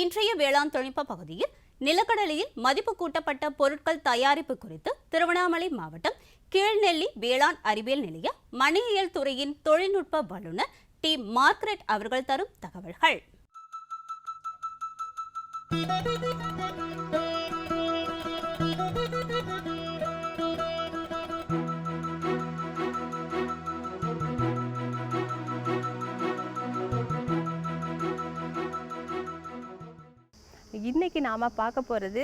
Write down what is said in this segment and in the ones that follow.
இன்றைய வேளாண் தொழில்நுட்ப பகுதியில் நிலக்கடலையில் மதிப்பு கூட்டப்பட்ட பொருட்கள் தயாரிப்பு குறித்து திருவண்ணாமலை மாவட்டம் கீழ்நெல்லி வேளாண் அறிவியல் நிலைய மணியியல் துறையின் தொழில்நுட்ப வல்லுநர் டி. மார்க்ரெட் அவர்கள் தரும் தகவல்கள். இன்றைக்கி நாம் பார்க்க போகிறது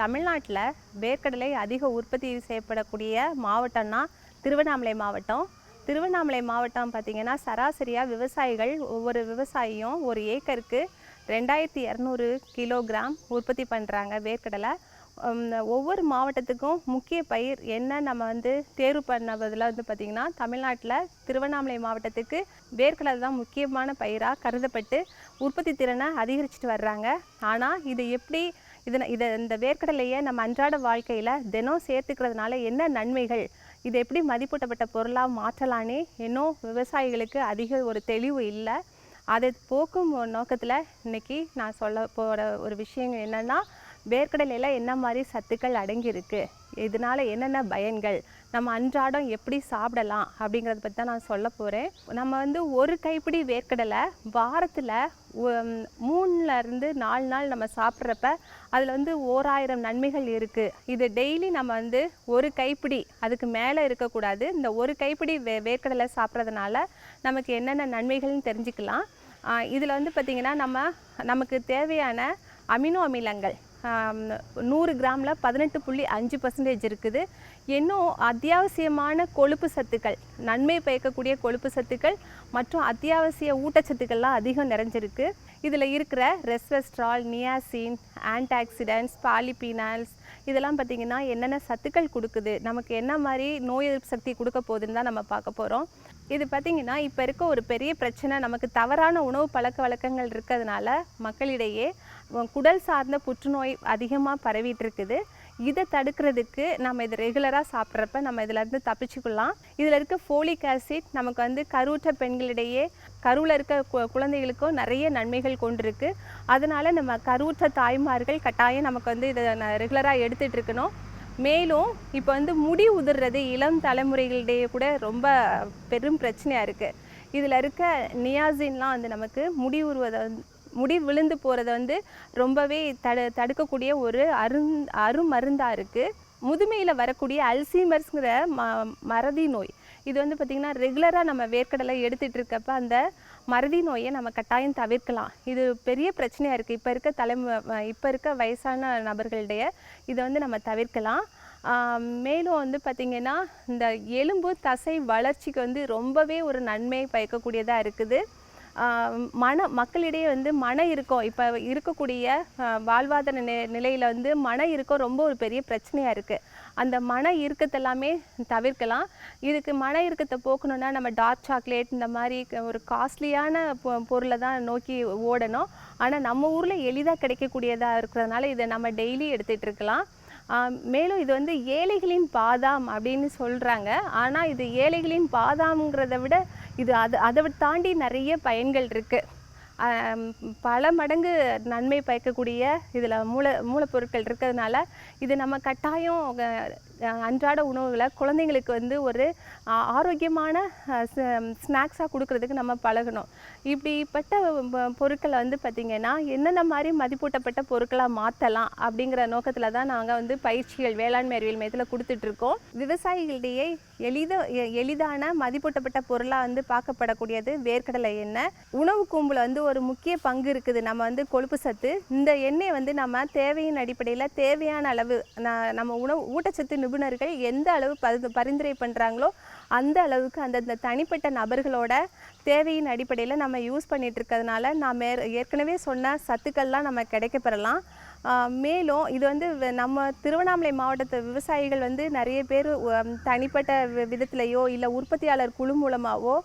தமிழ்நாட்டில் வேர்க்கடலை அதிக உற்பத்தி செய்யப்படக்கூடிய மாவட்டம்னா திருவண்ணாமலை மாவட்டம். திருவண்ணாமலை மாவட்டம் பார்த்திங்கன்னா சராசரியாக விவசாயிகள் ஒவ்வொரு விவசாயியும் ஒரு ஏக்கருக்கு ரெண்டாயிரத்தி இரநூறு கிலோகிராம் உற்பத்தி பண்ணுறாங்க வேர்க்கடலை. ஒவ்வொரு மாவட்டத்துக்கும் முக்கிய பயிர் என்ன நம்ம வந்து தேர்வு பண்ணதில் வந்து பார்த்திங்கன்னா தமிழ்நாட்டில் திருவண்ணாமலை மாவட்டத்துக்கு வேர்க்கடலை தான் முக்கியமான பயிராக கருதப்பட்டு உற்பத்தி திறனை அதிகரிச்சுட்டு வர்றாங்க. ஆனால் இது எப்படி இதனை இதை இந்த வேர்க்கடலையை நம்ம அன்றாட வாழ்க்கையில் தினம் சேர்த்துக்கிறதுனால என்ன நன்மைகள் இது எப்படி மதிப்பூட்டப்பட்ட பொருளாக மாற்றலானே இன்னும் விவசாயிகளுக்கு அதிக ஒரு தெளிவு இல்லை. அதை போக்கும் நோக்கத்தில் இன்னைக்கு நான் சொல்ல போகிற ஒரு விஷயங்கள் என்னென்னா வேர்க்கடலையில் என்ன மாதிரி சத்துக்கள் அடங்கியிருக்கு? இதனால என்னென்ன பயன்கள்? நம்ம அன்றாடம் எப்படி சாப்பிடலாம்? அப்படிங்கிறத பற்றி தான் நான் சொல்ல போகிறேன் நம்ம வந்து ஒரு கைப்பிடி வேர்க்கடலை வாரத்தில் மூணுலேருந்து நாலு நாள் நம்ம சாப்பிட்றப்ப அதில் வந்து ஓராயிரம் நன்மைகள் இருக்குது இது டெய்லி நம்ம வந்து ஒரு கைப்பிடி அதுக்கு மேலே இருக்கக்கூடாது. இந்த ஒரு கைப்பிடி வே வேர்க்கடலை சாப்பிட்றதுனால நமக்கு என்னென்ன நன்மைகள்னு தெரிஞ்சுக்கலாம். இதில் வந்து பார்த்திங்கன்னா நம்ம நமக்கு தேவையான அமினோ அமிலங்கள் நூறு கிராமில் பதினெட்டு புள்ளி அஞ்சு பர்சன்டேஜ் இருக்குது. இன்னும் அத்தியாவசியமான கொழுப்பு சத்துக்கள் நன்மை பயக்கக்கூடிய கொழுப்பு சத்துக்கள் மற்றும் அத்தியாவசிய ஊட்டச்சத்துக்கள்லாம் அதிகம் நிறைஞ்சிருக்கு. இதில் இருக்கிற ரெஸ்வெஸ்ட்ரால் நியாசின் ஆன்டாக்சிடென்ட்ஸ் பாலிபீனால்ஸ் இதெல்லாம் பார்த்திங்கன்னா என்னென்ன சத்துக்கள் கொடுக்குது நமக்கு என்ன மாதிரி நோய் எதிர்ப்பு சக்தி கொடுக்க போகுதுன்னு தான் நம்ம பார்க்க போகிறோம் இது பார்த்திங்கன்னா இப்போ இருக்க ஒரு பெரிய பிரச்சனை நமக்கு தவறான உணவு பழக்க வழக்கங்கள் இருக்கிறதுனால மக்களிடையே குடல் சார்ந்த புற்றுநோய் அதிகமாக பரவிட்டு இருக்குது. இதை தடுக்கிறதுக்கு நம்ம இது ரெகுலராக சாப்பிட்றப்ப நம்ம இதிலேருந்து தப்பிச்சுக்கலாம். இதில் இருக்க ஃபோலிக் ஆசிட் நமக்கு வந்து கருவுற்ற பெண்களிடையே கருவில் இருக்க கு- குழந்தைகளுக்கும் நிறைய நன்மைகள் கொண்டிருக்கு. அதனால் நம்ம கருவுற்ற தாய்மார்கள் கட்டாயம் நமக்கு வந்து இதை ரெகுலராக எடுத்துகிட்டு இருக்கணும். மேலும் இப்போ வந்து முடி உதிர்றது இளம் தலைமுறைகளிடையே கூட ரொம்ப பெரும் பிரச்சனையாக இருக்குது இதில் இருக்க நியாசின்லாம் வந்து நமக்கு முடி உருவதை முடி விழுந்து போகிறத வந்து ரொம்பவே தடு தடுக்கக்கூடிய ஒரு அருந் அருமருந்தாக இருக்குது முதுமையில் வரக்கூடிய அல்சீமர்ஸுங்கிற ம மறதி நோய். இது வந்து பார்த்திங்கன்னா ரெகுலராக நம்ம வேர்க்கடலை எடுத்துகிட்டு இருக்கப்ப அந்த மறதி நோயை நம்ம கட்டாயம் தவிர்க்கலாம். இது பெரிய பிரச்சனையாக இருக்குது இப்போ இருக்க தலைமு இப்போ இருக்க வயசான நபர்களுடைய இதை வந்து நம்ம தவிர்க்கலாம். மேலும் வந்து பார்த்திங்கன்னா இந்த எலும்பு தசை வளர்ச்சிக்கு வந்து ரொம்பவே ஒரு நன்மை பயக்கக்கூடியதாக இருக்குது. மன மக்களிடையே வந்து மன இறுக்கம் இப்போ இருக்கக்கூடிய வாழ்வாதார நி நிலையில் வந்து மன இறுக்கம் ரொம்ப ஒரு பெரிய பிரச்சனையாக இருக்குது அந்த மன இறுக்கத்தை எல்லாமே தவிர்க்கலாம். இதுக்கு மன இறுக்கத்தை போக்கணுன்னா நம்ம டார்க் சாக்லேட் இந்த மாதிரி ஒரு காஸ்ட்லியான பொ பொருளை தான் நோக்கி ஓடணும். ஆனால் நம்ம ஊரில் எளிதாக கிடைக்கக்கூடியதாக இருக்கிறதுனால இதை நம்ம டெய்லி எடுத்துகிட்டு இருக்கலாம். மேலும் இது வந்து ஏழைகளின் பாதாம் அப்படின்னு சொல்கிறாங்க ஆனால் இது ஏழைகளின் பாதாம்ங்கிறத விட இது அது அதை தாண்டி நிறைய பயன்கள் இருக்குது பல மடங்கு நன்மை பயக்கக்கூடிய இதில் மூல மூலப்பொருட்கள் இருக்கிறதுனால இது நம்ம கட்டாயம் அன்றாட உணவுகளை குழந்தைங்களுக்கு வந்து ஒரு ஆரோக்கியமான ஸ்நாக்ஸாக கொடுக்கறதுக்கு நம்ம பழகணும். இப்படிப்பட்ட பொருட்களை வந்து பார்த்திங்கன்னா என்னென்ன மாதிரி மதிப்பூட்டப்பட்ட பொருட்களாக மாற்றலாம் அப்படிங்கிற நோக்கத்தில் தான் நாங்கள் வந்து பயிற்சிகள் வேளாண்மை அறிவியல் மையத்தில் கொடுத்துட்ருக்கோம். விவசாயிகளிடையே எளித எ- எளிதான மதிப்பூட்டப்பட்ட பொருளாக வந்து பார்க்கப்படக்கூடியது வேர்க்கடலை எண்ணெய். உணவு கூம்பில் வந்து ஒரு முக்கிய பங்கு இருக்குது. நம்ம வந்து கொழுப்பு சத்து. இந்த எண்ணெய் வந்து நம்ம தேவையின் அடிப்படையில் தேவையான அளவு ந- நம்ம உணவு ஊட்டச்சத்து நிபுணர்கள் எந்த அளவு பரிந்து பரிந்துரை பண்ணுறாங்களோ அந்த அளவுக்கு அந்தந்த தனிப்பட்ட நபர்களோட தேவையின் அடிப்படையில் நம்ம யூஸ் பண்ணிட்டு இருக்கிறதுனால நாம் ஏற்கனவே சொன்ன சத்துக்கள்லாம் நம்ம கிடைக்கப்பெறலாம். மேலும் இது வந்து நம்ம திருவண்ணாமலை மாவட்டத்து விவசாயிகள் வந்து நிறைய பேர் தனிப்பட்ட வி விதத்துலையோ இல்லை உற்பத்தியாளர் குழு மூலமாகவோ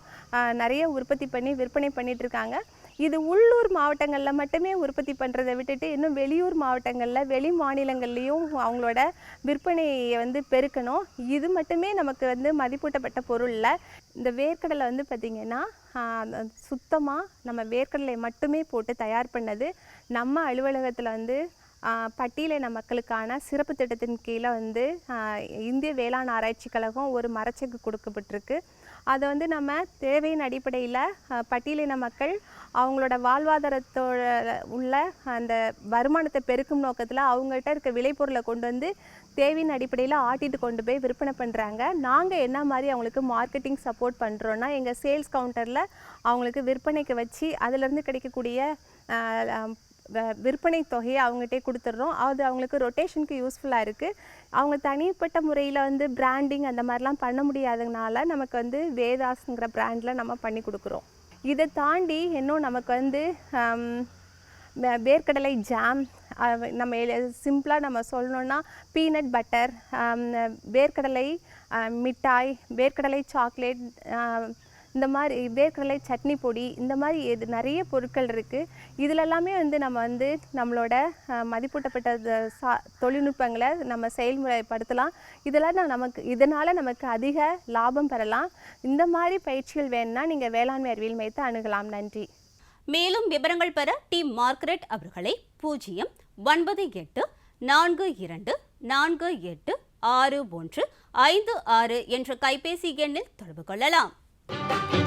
நிறைய உற்பத்தி பண்ணி விற்பனை பண்ணிகிட்ருக்காங்க இருக்காங்க. இது உள்ளூர் மாவட்டங்களில் மட்டுமே உற்பத்தி பண்ணுறதை விட்டுட்டு இன்னும் வெளியூர் மாவட்டங்களில் வெளி மாநிலங்கள்லேயும் அவங்களோட விற்பனையை வந்து பெருக்கணும். இது மட்டுமே நமக்கு வந்து மதிப்பூட்டப்பட்ட பொருளில். இந்த வேர்க்கடலை வந்து பார்த்திங்கன்னா சுத்தமாக நம்ம வேர்க்கடலை மட்டுமே போட்டு தயார் பண்ணது நம்ம அலுவலகத்தில் வந்து பட்டியலின மக்களுக்கான சிறப்பு திட்டத்தின் கீழே வந்து இந்திய வேளாண் ஆராய்ச்சி கழகம் ஒரு மரச்செக்கு கொடுக்கப்பட்டிருக்கு. அதை வந்து நம்ம தேவையின் அடிப்படையில் பட்டியலின மக்கள் அவங்களோட வாழ்வாதாரத்தோட உள்ள அந்த வருமானத்தை பெருக்கும் நோக்கத்தில் அவங்கள்ட்ட இருக்க விளைபொருளை கொண்டு வந்து தேவையின் அடிப்படையில் ஆட்டிட்டு கொண்டு போய் விற்பனை பண்ணுறாங்க நாங்கள் என்ன மாதிரி அவங்களுக்கு மார்க்கெட்டிங் சப்போர்ட் பண்ணுறோன்னா எங்கள் சேல்ஸ் கவுண்டரில் அவங்களுக்கு விற்பனைக்கு வச்சு அதிலேருந்து கிடைக்கக்கூடிய விற்பனை தொகையை அவங்ககிட்டே கொடுத்துட்றோம். அது அவங்களுக்கு ரொட்டேஷனுக்கு யூஸ்ஃபுல்லாக இருக்குது அவங்க தனிப்பட்ட முறையில் வந்து பிராண்டிங் அந்த மாதிரிலாம் பண்ண முடியாததுனால நமக்கு வந்து வேதாஸ்ங்கிற பிராண்டில் நம்ம பண்ணி கொடுக்குறோம். இதை தாண்டி இன்னும் நமக்கு வந்து வேர்க்கடலை ஜாம் நம்ம சிம்பிளாக நம்ம சொல்லணுன்னா பீனட் பட்டர் வேர்க்கடலை மிட்டாய் வேர்க்கடலை சாக்லேட் இந்த மாதிரி வேர்க்கடலை சட்னி பொடி இந்த மாதிரி எது நிறைய பொருட்கள் இருக்குது இதிலெல்லாமே வந்து நம்ம வந்து நம்மளோட மதிப்பூட்டப்பட்ட சா தொழில்நுட்பங்களை நம்ம செயல்முறைப்படுத்தலாம். இதெல்லாம் நான் நமக்கு இதனால் நமக்கு அதிக லாபம் பெறலாம். இந்த மாதிரி பயிற்சிகள் வேணும்னா நீங்கள் வேளாண்மை அறிவியல் மையத்தை அணுகலாம். நன்றி. மேலும் விவரங்கள் பெற டி மார்க்ரெட் அவர்களை பூஜ்ஜியம் ஒன்பது எட்டு நான்கு இரண்டு நான்கு எட்டு ஆறு ஒன்று ஐந்து ஆறு என்ற கைபேசி எண்ணில் தொடர்பு கொள்ளலாம். Thank you.